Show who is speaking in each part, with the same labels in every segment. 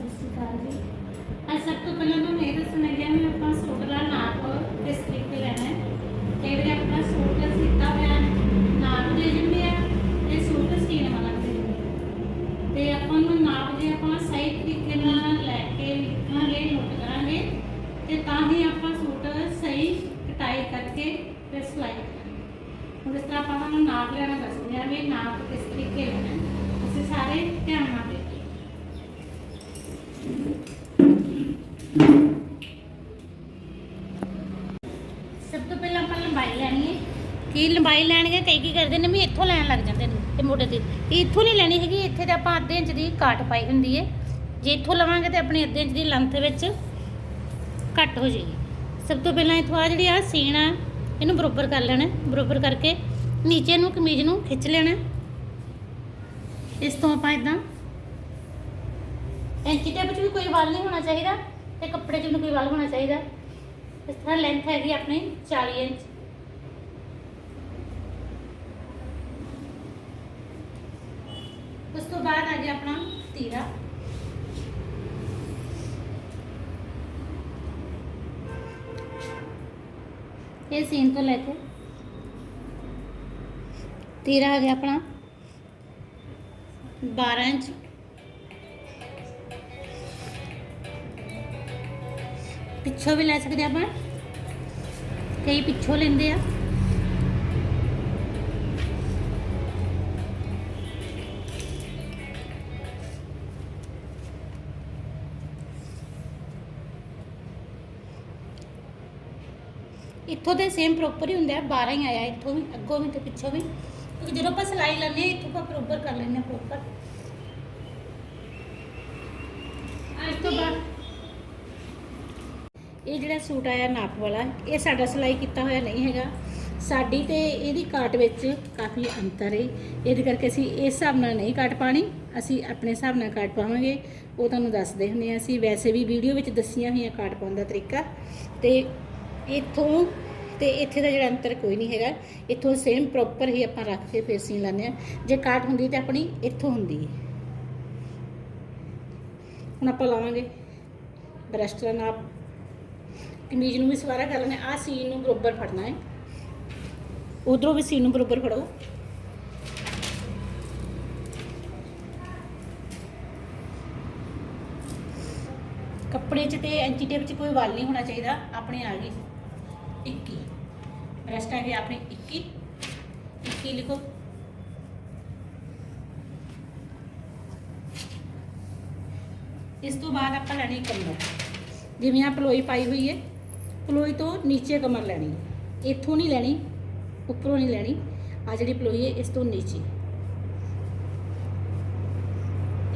Speaker 1: ਸਤਿ ਸ਼੍ਰੀ ਅਕਾਲ ਜੀ। ਅੱਜ ਸਭ ਤੋਂ ਪਹਿਲਾਂ ਤੁਹਾਨੂੰ ਇਹ ਦੱਸਣਾ ਹੈ ਕਿ ਆਪਾਂ ਸੂਟ ਦਾ ਨਾਪ ਕਿਸ ਤਰੀਕੇ ਲੈਣਾ ਹੈ। ਕਈ ਵਾਰੀ ਆਪਣਾ ਸੂਟ ਸੀਤਾ ਹੋਇਆ ਨਾਪ ਦੇ ਦਿੰਦੇ ਆ ਤੇ ਸੂਟ ਸੀਣ ਵਾਲਾ ਦੇ ਦਿੰਦੇ ਤੇ ਆਪਾਂ ਨੂੰ ਨਾਪ ਜੇ ਆਪਾਂ ਸਹੀ ਤਰੀਕੇ ਨਾਲ ਲੈ ਕੇ ਲਿਖਾਂਗੇ, ਨੋਟ ਕਰਾਂਗੇ, ਤੇ ਤਾਂ ਹੀ ਆਪਾਂ ਸੂਟ ਸਹੀ ਕਟਾਈ ਕਰਕੇ ਫਿਰ ਸਿਲਾਈ ਕਰਾਂਗੇ। ਹੁਣ ਇਸ ਤਰ੍ਹਾਂ ਆਪਾਂ ਨੂੰ ਨਾਪ ਲੈਣਾ ਦੱਸਦੇ ਆ ਵੀ ਨਾਪ ਕਿਸ ਤਰੀਕੇ ਲੈਣਾ ਅਸੀਂ ਸਾਰੇ ਧਿਆਨ ਨਾਲ ਦੇਖੋ ਸਭ ਤੋਂ ਪਹਿਲਾਂ ਆਪਾਂ ਲੰਬਾਈ ਲੈਣੀ ਹੈ ਕੀ ਲੰਬਾਈ ਲੈਣਗੇ ਕਈ ਕੀ ਕਰਦੇ ਨੇ ਵੀ ਇੱਥੋਂ ਲੈਣ ਲੱਗ ਜਾਂਦੇ ਨੇ ਤੇ ਮੋਢੇ ਤੇ ਇਹ ਇੱਥੋਂ ਨਹੀਂ ਲੈਣੀ ਹੈਗੀ, ਇੱਥੇ ਤੇ ਆਪਾਂ ਅੱਧੇ ਇੰਚ ਦੀ ਕਾਟ ਪਾਈ ਹੁੰਦੀ ਹੈ ਜੇ ਇੱਥੋਂ ਲਵਾਂਗੇ ਤੇ ਆਪਣੀ ਅੱਧੇ ਇੰਚ ਦੀ ਲੈਂਥ ਵਿੱਚ ਘੱਟ ਹੋ ਜਾਏਗੀ। ਸਭ ਤੋਂ ਪਹਿਲਾਂ ਇੱਥੋਂ ਆ ਜਿਹੜੀ ਆ ਸੀਨ ਆ, ਇਹਨੂੰ ਬਰੋਬਰ ਕਰ ਲੈਣਾ ਬਰੋਬਰ ਕਰਕੇ ਨੀਚੇ ਨੂੰ ਕਮੀਜ਼ ਨੂੰ ਖਿੱਚ ਲੈਣਾ ਇਸ ਤੋਂ ਆਪਾਂ ਇਦਾਂ ਇੰਚੀ ਟੇਪ 'ਚ ਵੀ ਕੋਈ ਵਾਲ ਨਹੀਂ ਹੋਣਾ ਚਾਹੀਦਾ ਤੇ ਕੱਪੜੇ 'ਚ ਵੀ ਕੋਈ ਵਾਲ ਹੋਣਾ ਚਾਹੀਦਾ। ਇਸ ਤਰ੍ਹਾਂ ਲੈਂਥ ਹੈਗੀ ਆਪਣੀ 40 ਇੰਚ। ਉਸ ਤੋਂ ਬਾਅਦ ਆ ਗਿਆ ਆਪਣਾ ਤੀਰਾ। ਇਹ ਸੀਨ ਤੋਂ ਲੈ ਕੇ। ਤੀਰਾ ਆ ਗਿਆ ਆਪਣਾ 12 ਇੰਚ। ਪਿੱਛੋਂ ਵੀ ਲੈ ਸਕਦੇ ਆਪਾਂ। ਕਈ ਪਿੱਛੋਂ ਲੈਂਦੇ ਆ। ਇੱਥੋਂ ਦੇ ਸੇਮ ਪ੍ਰੋਪਰ ਹੀ ਹੁੰਦਾ ਆ 12 ਹੀ ਆਇਆ, ਇੱਥੋਂ ਵੀ, ਅੱਗੋਂ ਵੀ ਤੇ ਪਿੱਛੋਂ ਵੀ। ਕਿਉਂਕਿ ਜਦੋਂ ਆਪਾਂ ਸਿਲਾਈ ਲੈਂਦੇ ਹਾਂ, ਇੱਥੋਂ ਆਪਾਂ ਪ੍ਰੋਪਰ ਕਰ ਲੈਂਦੇ ਹਾਂ ਪ੍ਰੋਪਰ ਇਸ ਤੋਂ ਬਾਅਦ ਇਹ ਜਿਹੜਾ ਸੂਟ ਆਇਆ ਨਾਪ ਵਾਲਾ, ਇਹ ਸਾਡਾ ਸਿਲਾਈ ਕੀਤਾ ਹੋਇਆ ਨਹੀਂ ਹੈਗਾ। ਸਾਡੀ ਤੇ ਇਹਦੀ ਕਾਟ ਵਿੱਚ ਕਾਫੀ ਅੰਤਰ ਹੈ ਇਹਦੇ ਕਰਕੇ ਅਸੀਂ ਇਸ ਹਿਸਾਬ ਨਾਲ ਨਹੀਂ ਕਾਟ ਪਾਣੀ ਅਸੀਂ ਆਪਣੇ ਹਿਸਾਬ ਨਾਲ ਕਾਟ ਪਾਵਾਂਗੇ। ਉਹ ਤੁਹਾਨੂੰ ਦੱਸਦੇ ਹੁੰਦੇ ਹਾਂ ਅਸੀਂ। ਵੈਸੇ ਵੀ ਵੀਡੀਓ ਵਿੱਚ ਦੱਸੀਆਂ ਹੋਈਆਂ ਕਾਟ ਪਾਉਣ ਦਾ ਤਰੀਕਾ। ਤੇ ਇੱਥੋਂ ਤੇ ਇੱਥੇ ਦਾ ਜਿਹੜਾ ਅੰਤਰ ਕੋਈ ਨਹੀਂ ਹੈਗਾ। ਇੱਥੋਂ ਸੇਮ ਪ੍ਰੋਪਰ ਹੀ ਆਪਾਂ ਰੱਖ ਕੇ ਫਿਰ ਸੀਨ ਲਾਉਂਦੇ ਆ ਜੇ ਕਾਟ ਹੁੰਦੀ ਤਾਂ ਆਪਣੀ ਇੱਥੋਂ ਹੁੰਦੀ ਹੈ। ਹੁਣ ਆਪਾਂ ਲਾਵਾਂਗੇ ਬ੍ਰਸ਼ ਦਾ ਨਾਪ। ਕਮੀਜ਼ ਨੂੰ ਵੀ ਸਵਾਰਾ ਕਰ ਲੈਣਾ ਆ ਸੀਨ ਨੂੰ ਬਰੋਬਰ ਫੜਨਾ ਹੈ। ਉਧਰੋਂ ਵੀ ਸੀਨ ਨੂੰ ਬਰੋਬਰ ਫੜੋ। ਕੱਪੜੇ 'ਚ ਤੇ ਐਂਚੀ ਟੇਪ 'ਚ ਕੋਈ ਵਾਲ ਨਹੀਂ ਹੋਣਾ ਚਾਹੀਦਾ। ਆਪਣੇ ਆ ਗਈ। ਰੈਸਟ ਆ ਗਈ ਆਪਣੀ 21 21 ਲਿਖੋ ਇਸ ਤੋਂ ਬਾਅਦ ਆਪਾਂ ਲੈਣੀ ਕਮਰ ਜਿਵੇਂ ਆ ਪਲੋਈ ਪਾਈ ਹੋਈ ਹੈ ਪਲੋਈ ਤੋਂ ਨੀਚੇ ਕਮਰ ਲੈਣੀ ਹੈ। ਇੱਥੋਂ ਨਹੀਂ ਲੈਣੀ ਉੱਪਰੋਂ ਨਹੀਂ ਲੈਣੀ ਆ ਜਿਹੜੀ ਪਲੋਈ ਹੈ ਇਸ ਤੋਂ ਨੀਚੇ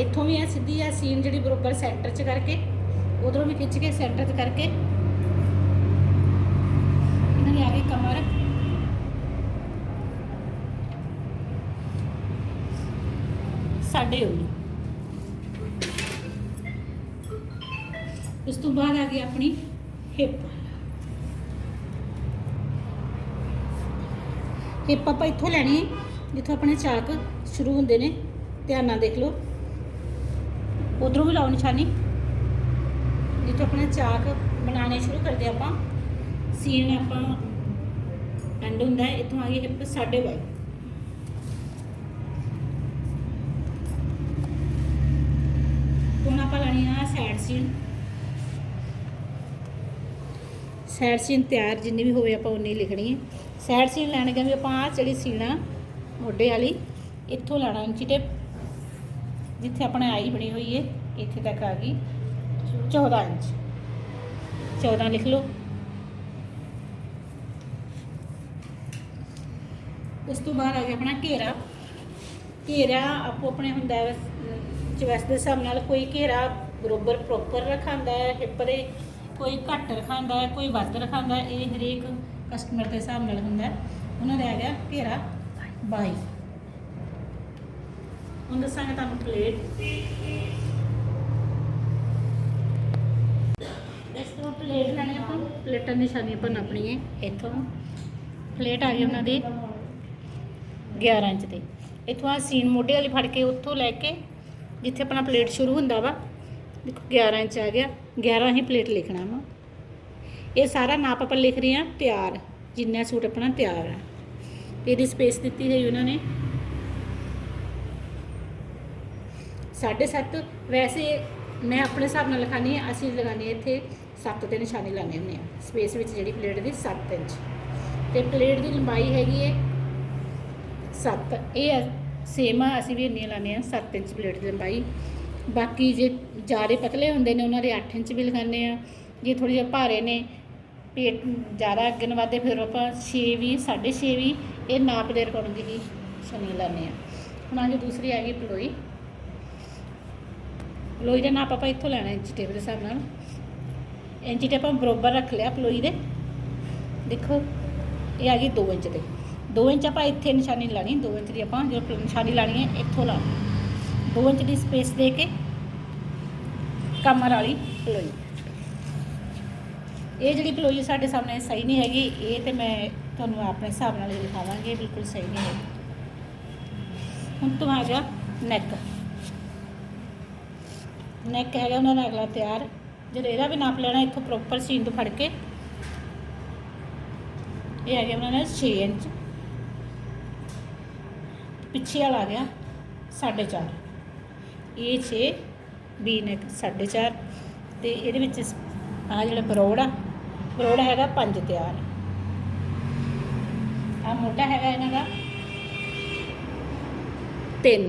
Speaker 1: ਇੱਥੋਂ ਵੀ ਆ ਸਿੱਧੀ ਆ ਸੀਨ ਜਿਹੜੀ ਬਰੋਬਰ ਸੈਂਟਰ 'ਚ ਕਰਕੇ ਉਧਰੋਂ ਵੀ ਖਿੱਚ ਕੇ ਸੈਂਟਰ 'ਚ ਕਰਕੇ ਇਹਨਾਂ ਦੀ ਆ ਗਈ ਕਮਰ ਸਾਡੇ ਤੋਂ ਬਾਅਦ ਆ ਗਈ ਆਪਣੀ ਹਿਪ। ਹਿਪ ਆਪਾਂ ਇੱਥੋਂ ਲੈਣੀ ਹੈ, ਜਿੱਥੋਂ ਆਪਣੇ ਚਾਕ ਸ਼ੁਰੂ ਹੁੰਦੇ ਨੇ। ਧਿਆਨ ਨਾਲ ਦੇਖ ਲਓ। ਉਧਰੋਂ ਵੀ ਲਾਓ ਨਿਸ਼ਾਨੀ। ਜਿੱਥੋਂ ਆਪਣੇ ਚਾਕ ਬਣਾਉਣੇ ਸ਼ੁਰੂ ਕਰਦੇ ਆਪਾਂ। ਸੀਨ ਆਪਾਂ ਐਂਡ ਹੁੰਦਾ ਹੈ, ਇੱਥੋਂ ਆ ਗਈ ਹਿਪ ਸਾਡੇ ਵੱਲ। ਹੁਣ ਆਪਾਂ ਲੈਣੀ ਆ ਸਾਈਡ ਸੀਨ ਸਾਈਡ ਸੀਨ ਤਿਆਰ ਜਿੰਨੀ ਵੀ ਹੋਵੇ ਆਪਾਂ ਉਨੀ ਲਿਖਣੀ ਹੈ। ਸਾਈਡ ਸੀਨ ਲੈਣ ਗਏ ਵੀ ਆਪਾਂ ਆਹ ਜਿਹੜੀ ਸੀਣਾ ਮੋਢੇ ਵਾਲੀ, ਇੱਥੋਂ ਲੈਣਾ ਇੰਚੀ ਟੇਪ, ਜਿੱਥੇ ਆਪਣੇ ਆਈ ਬਣੀ ਹੋਈ ਹੈ, ਇੱਥੇ ਤੱਕ ਆ ਗਈ। 14 ਇੰਚ। 14 ਲਿਖ ਲਓ। ਉਸ ਤੋਂ ਬਾਅਦ ਆ ਗਿਆ ਆਪਣਾ ਘੇਰਾ। ਘੇਰਾ ਆਪੋ ਆਪਣੇ ਹੁੰਦਾ ਹੈ ਚਵੈਸ ਦੇ ਹਿਸਾਬ ਨਾਲ ਕੋਈ ਘੇਰਾ ਬਰੋਬਰ ਪ੍ਰੋਪਰ ਰਖਾਂਦਾ ਹੈ ਹਿੱਪ ਦੇ ਕੋਈ ਘੱਟ ਰਖਾਂਦਾ ਹੈ ਕੋਈ ਵੱਧ ਰਖਾਂਦਾ ਹੈ ਇਹ ਹਰੇਕ ਕਸਟਮਰ ਦੇ ਹਿਸਾਬ ਨਾਲ ਹੁੰਦਾ ਹੈ। ਉਹਨਾਂ ਦਾ ਆ ਗਿਆ ਘੇਰਾ 22 ਹੁਣ ਦੱਸਾਂਗੇ ਤੁਹਾਨੂੰ ਪਲੇਟ ਇਸ ਤੋਂ ਪਲੇਟ ਲੈਣੀ ਆਪਾਂ। ਪਲੇਟਾਂ ਦੀ ਨਿਸ਼ਾਨੀ ਆਪਾਂ ਨਾਪਣੀ ਹੈ ਇੱਥੋਂ। ਪਲੇਟ ਆ ਗਈ ਉਹਨਾਂ ਦੀ। 11 ਇੰਚ ਤੇ ਇੱਥੋਂ ਆ ਸੀਨ ਮੋਢੇ ਵਾਲੀ ਫੜ ਕੇ ਉੱਥੋਂ ਲੈ ਕੇ ਜਿੱਥੇ ਆਪਣਾ ਪਲੇਟ ਸ਼ੁਰੂ ਹੁੰਦਾ ਵਾ। ਦੇਖੋ 11 ਇੰਚ ਆ ਗਿਆ। 11 ਹੀ ਪਲੇਟ ਲਿਖਣਾ ਵਾ। ਇਹ ਸਾਰਾ ਨਾਪ ਆਪਾਂ ਲਿਖ ਰਹੇ ਹਾਂ ਤਿਆਰ। ਜਿੰਨਾ ਸੂਟ ਆਪਣਾ ਤਿਆਰ ਆ। ਇਹਦੀ ਸਪੇਸ ਦਿੱਤੀ ਹੋਈ ਉਹਨਾਂ ਨੇ। 7.5 ਵੈਸੇ ਮੈਂ ਆਪਣੇ ਹਿਸਾਬ ਨਾਲ ਲਿਖਾਨੀ ਹੈ, ਅਸੀਂ ਲਗਾਉਂਦੇ ਹਾਂ ਇੱਥੇ 7 ਤੇ ਨਿਸ਼ਾਨੀ ਲਾਉਂਦੇ ਹੁੰਦੇ ਆ ਸਪੇਸ ਵਿੱਚ ਜਿਹੜੀ ਪਲੇਟ ਦੀ 7 ਇੰਚ। ਤੇ ਪਲੇਟ ਦੀ ਲੰਬਾਈ ਹੈਗੀ ਹੈ 7 ਇਹ ਸੇਮ ਆ, ਅਸੀਂ ਵੀ ਇੰਨੀਆਂ ਲਾਉਂਦੇ ਆ 7 ਇੰਚ ਪਲੇਟ ਦੀ ਲੰਬਾਈ। ਬਾਕੀ ਜੇ ਜ਼ਿਆਦਾ ਪਤਲੇ ਹੁੰਦੇ ਨੇ, ਉਹਨਾਂ ਦੇ 8 ਇੰਚ ਵੀ ਲਗਾਉਂਦੇ ਆ ਜੇ ਥੋੜੀ ਜਿਹੇ ਭਾਰੇ ਨੇ, ਪੇਟ ਜ਼ਿਆਦਾ ਅੱਗੇ ਨੂੰ ਵਧਦੇ ਫਿਰ ਆਪਾਂ 6 ਵੀ 6.5 ਵੀ, ਇਹ ਨਾਪ ਦੇ ਅਕੋਰਡਿੰਗ ਹੀ ਸ਼ਨੀ ਲਾਉਂਦੇ ਆ ਹੁਣ ਆ ਜੋ ਦੂਸਰੀ ਆ ਗਈ ਪਲੋਈ। ਪਲੋਈ ਦਾ ਨਾਪ ਆਪਾਂ ਇੱਥੋਂ ਲੈਣਾ, ਇੰਚ ਟੇਪ ਦੇ ਹਿਸਾਬ ਨਾਲ। ਇੰਚ ਟੇਪ ਆਪਾਂ ਬਰੋਬਰ ਰੱਖ ਲਿਆ ਪਲੋਈ ਦੇ। ਦੇਖੋ, ਇਹ ਆ ਗਈ 2 ਇੰਚ ਦੇ 2 ਇੰਚ ਆਪਾਂ ਇੱਥੇ ਨਿਸ਼ਾਨੀ ਲਾਣੀ 2 ਇੰਚ ਦੀ ਆਪਾਂ ਜੋ ਨਿਸ਼ਾਨੀ ਲਾਣੀ ਹੈ, ਇੱਥੋਂ ਲਾਣੀ 2 ਇੰਚ ਦੀ ਸਪੇਸ ਦੇ ਕੇ ਕਮਰ ਵਾਲੀ ਪਲੋਈ। ਇਹ ਜਿਹੜੀ ਪਲੋਈ ਸਾਡੇ ਸਾਹਮਣੇ ਸਹੀ ਨਹੀਂ ਹੈਗੀ, ਇਹ ਤੇ ਮੈਂ ਤੁਹਾਨੂੰ ਆਪਣੇ ਹਿਸਾਬ ਨਾਲ ਹੀ ਦਿਖਾਵਾਂਗੀ ਬਿਲਕੁਲ ਸਹੀ ਨਹੀਂ ਹੈਗੀ। ਹੁਣ ਤੋਂ ਆ ਗਿਆ ਨੈਕ ਨੈਕ ਹੈਗਾ ਉਹਨਾਂ ਦਾ ਅਗਲਾ ਤਿਆਰ। ਜਦੋਂ ਇਹਦਾ ਵੀ ਨਾਪ ਲੈਣਾ, ਇੱਥੋਂ ਪ੍ਰੋਪਰ ਸੀਨ ਤੋਂ ਫੜ ਕੇ, ਇਹ ਆ ਉਹਨਾਂ ਦਾ 6 ਇੰਚ। ਪਿੱਛੇ ਵਾਲਾ ਆ ਗਿਆ 4.5 ਇਹ 6 ਬੀ ਨੈਕ 4.5 ਤੇ ਇਹਦੇ ਵਿੱਚ ਆ ਜਿਹੜਾ ਬਰੋੜ ਆ, ਬਰੋੜ ਹੈਗਾ 5 ਤਿਆਰ। ਆ ਮੋਟਾ ਹੈਗਾ ਇਹਨਾਂ ਦਾ 3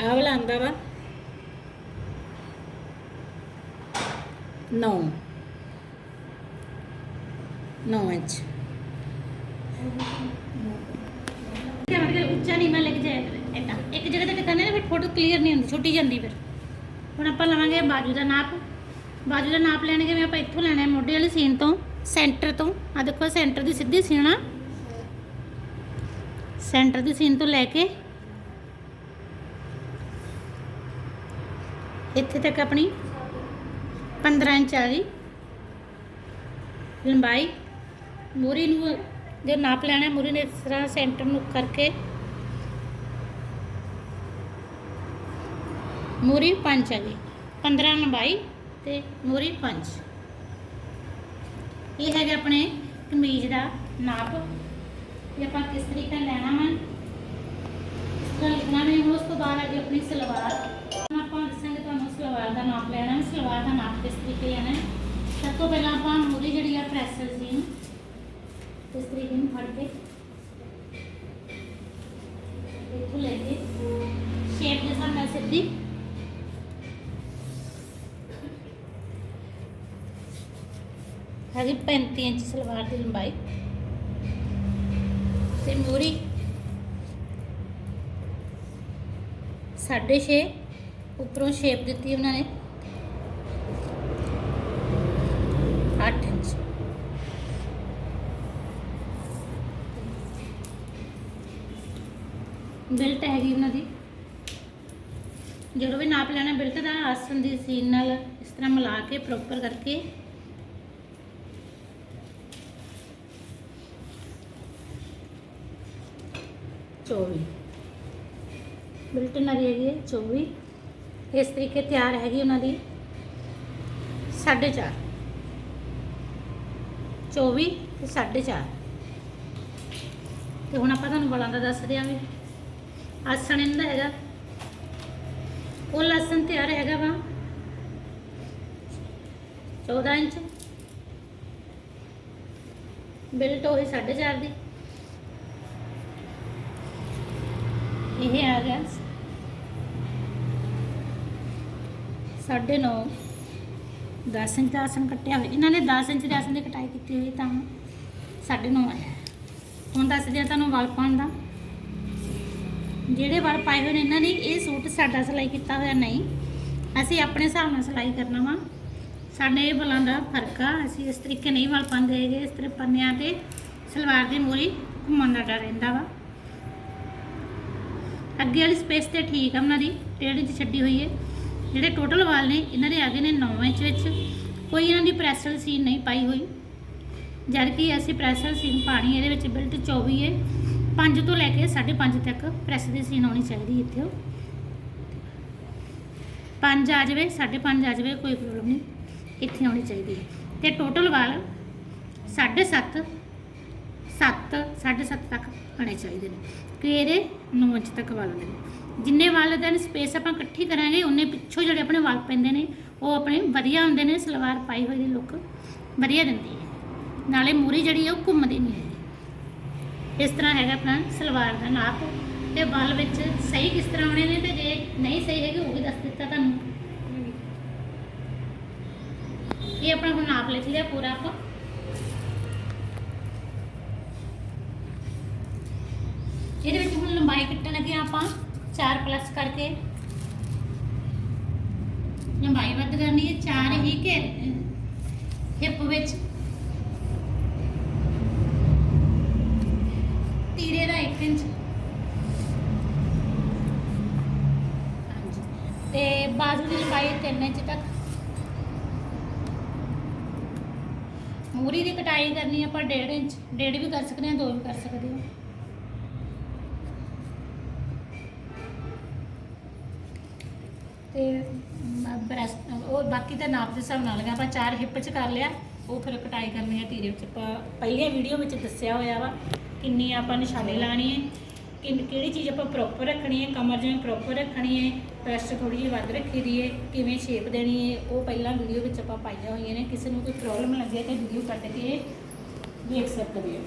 Speaker 1: ਆ ਵਾਲਾ ਆਂਦਾ ਵਾ 9 9 ਇੰਚ ਉੱਚਾ ਨਹੀਂ ਮੈਂ ਲਿਖ ਜਾਇਆ ਇਦਾਂ ਇੱਕ ਜਗ੍ਹਾ ਤੇ ਫਿਰ ਫੋਟੋ ਕਲੀਅਰ ਨਹੀਂ ਹੁੰਦੀ, ਛੁੱਟੀ ਜਾਂਦੀ ਫਿਰ। ਹੁਣ ਆਪਾਂ ਲਵਾਂਗੇ ਬਾਜੂ ਦਾ ਨਾਪ। ਬਾਜੂ ਦਾ ਨਾਪ ਲੈਣ ਕਿਵੇਂ ਆਪਾਂ ਇੱਥੋਂ ਲੈਣਾ ਹੈ, ਮੋਢੇ ਵਾਲੀ ਸੀਨ ਤੋਂ ਸੈਂਟਰ ਤੋਂ। ਆ ਦੇਖੋ ਸੈਂਟਰ ਦੀ ਸਿੱਧੀ ਸੀਨ ਸੈਂਟਰ ਦੀ ਸੀਨ ਤੋਂ ਲੈ ਕੇ ਇੱਥੇ ਤੱਕ ਆਪਣੀ 15 ਇੰਚ ਆ ਗਈ। ਲੰਬਾਈ ਮੂਰੀ ਨੂੰ ਜੇ ਨਾਪ ਲੈਣਾ ਮੂਰੀ ਨੇ ਇਸ ਤਰ੍ਹਾਂ ਸੈਂਟਰ ਨੂੰ ਕਰਕੇ ਮੂਰੀ 5 ਹੈ ਜੀ। 15 ਲੰਬਾਈ ਤੇ ਮੂਰੀ 5 ਇਹ ਹੈਗਾ ਆਪਣੇ ਕਮੀਜ਼ ਦਾ ਨਾਪ। ਇਹ ਆਪਾਂ ਕਿਸ ਤਰੀਕੇ ਲੈਣਾ ਵਾ? ਇਸ ਤਰ੍ਹਾਂ ਲਿਖਣਾ ਵੀ। ਉਸ ਤੋਂ ਬਾਅਦ ਅੱਗੇ ਆਪਣੀ ਸਲਵਾਰ। ਆਪਾਂ ਦੱਸਾਂਗੇ ਤੁਹਾਨੂੰ ਸਲਵਾਰ ਦਾ ਨਾਪ ਲੈਣਾ। ਹੈ ਸਲਵਾਰ ਦਾ ਨਾਪ ਕਿਸ ਤਰੀਕੇ ਲੈਣਾ ਹੈ? ਸਭ ਤੋਂ ਪਹਿਲਾਂ ਆਪਾਂ ਮੂਰੀ ਜਿਹੜੀ ਆ ਪ੍ਰੈਸਰ ਸੀ ਨੂੰ ਇਸ ਤਰੀਕੇ ਨੂੰ ਫੜ ਕੇ ਇੱਥੋਂ ਲੈ ਕੇ ਸ਼ੇਪ ਦੇ ਹਿਸਾਬ ਨਾਲ ਸਿੱਧੀ ਹੈਗੀ 35 ਇੰਚ ਸਲਵਾਰ ਦੀ ਲੰਬਾਈ। ਤੇ ਮੂਰੀ ਸਾਢੇ ਛੇ, ਉੱਪਰੋਂ ਸ਼ੇਪ ਦਿੱਤੀ ਉਹਨਾਂ ਨੇ। 8 ਇੰਚ। ਬਿਲਟ ਹੈਗੀ ਉਹਨਾਂ ਦੀ। ਜਦੋਂ ਵੀ ਨਾਪ ਲੈਣਾ, ਬਿਲਟ ਦਾ ਆਸਨ ਦੀ ਸੀਨ ਨਾਲ ਇਸ ਤਰ੍ਹਾਂ ਮਿਲਾ ਕੇ ਪ੍ਰੋਪਰ ਕਰਕੇ ਚੌਵੀ ਬਿਲਟ ਨਾਲ ਹੈਗੀ ਹੈ 24 ਇਸ ਤਰੀਕੇ ਤਿਆਰ ਹੈਗੀ ਉਹਨਾਂ ਦੀ 4.5 24 ਤੇ 4.5 ਤੇ ਹੁਣ ਆਪਾਂ ਤੁਹਾਨੂੰ ਬਲਾਂ ਦਾ ਦੱਸ ਦਿਆਂਗੇ ਆਸਣ ਇਹਦਾ ਹੈਗਾ ਉਹ ਲਸਣ ਤਿਆਰ ਹੈਗਾ ਵਾ 14 ਇੰਚ ਬਿਲਟ ਹੋਈ 4.5 ਦੀ ਇਹ ਆ ਗਿਆ। ਸਾਢੇ ਨੌ। 10 ਇੰਚ ਦਾ ਆਸਨ ਕੱਟਿਆ ਹੋਇਆ। ਇਹਨਾਂ ਨੇ 10 ਇੰਚ ਦੇ ਆਸਨ ਦੀ ਕਟਾਈ ਕੀਤੀ ਹੋਈ ਤਾਂ ਸਾਢੇ ਨੌ ਆਇਆ। ਹੁਣ ਦੱਸਦੇ ਆ ਤੁਹਾਨੂੰ ਵਲ ਪਾਉਣ ਦਾ। ਜਿਹੜੇ ਵਲ ਪਾਏ ਹੋਏ ਨੇ, ਇਹਨਾਂ ਨੇ ਇਹ ਸੂਟ ਸਾਡਾ ਸਿਲਾਈ ਕੀਤਾ ਹੋਇਆ ਨਹੀਂ। ਅਸੀਂ ਆਪਣੇ ਹਿਸਾਬ ਨਾਲ ਸਿਲਾਈ ਕਰਨਾ ਵਾ। ਸਾਡੇ ਇਹ ਬਲਾਂ ਦਾ ਫ਼ਰਕ ਆ। ਅਸੀਂ ਇਸ ਤਰੀਕੇ ਨਹੀਂ ਵਲ ਪਾਉਂਦੇ ਹੈਗੇ। ਇਸ ਤਰ੍ਹਾਂ ਪੰਨਿਆਂ ਤੇ ਸਲਵਾਰ ਦੀ ਮੂਰੀ ਘੁੰਮਣ ਦਾ ਡਰ ਰਹਿੰਦਾ ਵਾ। ਅੱਗੇ ਵਾਲੀ ਸਪੇਸ ਤੇ ਠੀਕ ਆ ਉਹਨਾਂ ਦੀ ਡੇਢ ਇੰਚ ਛੱਡੀ ਹੋਈ ਹੈ। ਜਿਹੜੇ ਟੋਟਲ ਵਾਲ ਨੇ, ਇਹਨਾਂ ਦੇ ਆ ਗਏ ਨੇ 9 ਇੰਚ ਵਿੱਚ। ਕੋਈ ਇਹਨਾਂ ਦੀ ਪ੍ਰੈਸਲ ਸੀਨ ਨਹੀਂ ਪਾਈ ਹੋਈ। ਜਦ ਕਿ ਅਸੀਂ ਪ੍ਰੈਸਲ ਸੀਨ ਪਾਣੀ ਇਹਦੇ ਵਿੱਚ ਬਿਲਟ 24 ਹੈ। 5 ਤੋਂ ਲੈ ਕੇ 5.5 ਤੱਕ ਪ੍ਰੈਸ ਦੀ ਸੀਨ ਆਉਣੀ ਚਾਹੀਦੀ ਇੱਥੇ। 5 ਆ ਜਾਵੇ 5.5 ਆ ਜਾਵੇ, ਕੋਈ ਪ੍ਰੋਬਲਮ ਨਹੀਂ। ਇੱਥੇ ਆਉਣੀ ਚਾਹੀਦੀ ਹੈ। ਤੇ ਟੋਟਲ ਵਾਲ 7.5 7 7.5 ਤੱਕ ਆਣੇ ਚਾਹੀਦੇ ਨੇ। ਕਿ ਇਹਦੇ 9 ਇੰਚ ਤੱਕ ਵਾਲ ਨੇ ਜਿੰਨੇ ਵਾਲ ਦਾ ਸਪੇਸ ਆਪਾਂ ਇਕੱਠੀ ਕਰਾਂਗੇ, ਉਹਨੇ ਪਿੱਛੋਂ ਜਿਹੜੇ ਆਪਣੇ ਵਾਲ ਪੈਂਦੇ ਨੇ, ਉਹ ਆਪਣੇ ਵਧੀਆ ਹੁੰਦੇ ਨੇ, ਸਲਵਾਰ ਪਾਈ ਹੋਈ ਦੀ ਲੁੱਕ ਵਧੀਆ ਦਿੰਦੀ ਹੈ। ਨਾਲੇ ਮੂਰੀ ਜਿਹੜੀ ਹੈ ਉਹ ਘੁੰਮਦੀ ਨਹੀਂ ਹੈ ਇਸ ਤਰ੍ਹਾਂ ਹੈਗਾ ਆਪਣਾ ਸਲਵਾਰ ਦਾ ਨਾਪ। ਤੇ ਵਾਲ ਵਿੱਚ ਸਹੀ ਕਿਸ ਤਰ੍ਹਾਂ ਆਉਣੇ ਨੇ, ਤੇ ਜੇ ਨਹੀਂ ਸਹੀ ਹੈਗੇ, ਉਹ ਵੀ ਦੱਸ ਦਿੱਤਾ ਤੁਹਾਨੂੰ। ਇਹ ਆਪਣਾ ਹੁਣ ਨਾਪ ਲੈ ਲਿਆ ਪੂਰਾ ਆਪਾਂ। ਵਿੱਚ ਕੱਟਣ ਲੱਗੇ ਆਪਾਂ? 4 ਪਲੱਸ ਕਰਕੇ। ਲੰਬਾਈ ਵੱਧ ਕਰਨੀ ਹੈ 4 ਹੀ ਕਿ, ਹਿੱਪ ਵਿੱਚ? ਤੀਰੇ ਦਾ 1 ਇੰਚ। ਤੇ ਬਾਜ਼ੂ ਦੀ ਲੰਬਾਈ 3 ਇੰਚ ਤੱਕ। ਮੂਰੀ ਦੀ ਕਟਾਈ ਕਰਨੀ ਆਪਾਂ 1.5 ਇੰਚ। 1.5 ਵੀ ਕਰ ਸਕਦੇ ਹਾਂ 2 ਵੀ ਕਰ ਸਕਦੇ ਹਾਂ। ਤੇ ਬ੍ਰੈਸਟ ਉਹ ਬਾਕੀ ਤਾਂ ਨਾਪ ਦੇ ਹਿਸਾਬ ਨਾਲ ਲਗਾ ਆਪਾਂ ਚਾਰ ਹਿੱਪ ਚ ਕਰ ਲਿਆ, ਉਹ ਫਿਰ ਕਟਾਈ ਕਰਨੀ ਹੈ ਤੀਰੇ ਵਿੱਚ। ਆਪਾਂ ਪਹਿਲੀਆਂ ਵੀਡੀਓ ਵਿੱਚ ਦੱਸਿਆ ਹੋਇਆ ਵਾ ਕਿੰਨੀ ਆਪਾਂ ਨਿਸ਼ਾਨੇ ਲਾਣੀ ਹੈ ਕਿ ਕਿਹੜੀ ਚੀਜ਼ ਆਪਾਂ ਪ੍ਰੋਪਰ ਰੱਖਣੀ ਹੈ, ਕਮਰ ਜਿਵੇਂ ਪ੍ਰੋਪਰ ਰੱਖਣੀ ਹੈ ਬ੍ਰੈਸਟ ਥੋੜੀ ਜਿਹੀ ਵੱਧ ਰੱਖੀ ਦੀ ਹੈ, ਕਿਵੇਂ ਸ਼ੇਪ ਦੇਣੀ ਹੈ, ਉਹ ਪਹਿਲਾਂ ਵੀਡੀਓ ਵਿੱਚ ਆਪਾਂ ਪਾਈਆਂ ਹੋਈਆਂ ਨੇ, ਕਿਸੇ ਨੂੰ ਕੋਈ ਪ੍ਰੋਬਲਮ ਲੱਗੇ ਤਾਂ ਵੀਡੀਓ ਕੱਟ ਕੇ ਦੇਖ ਸਕਦੇ ਹੋ।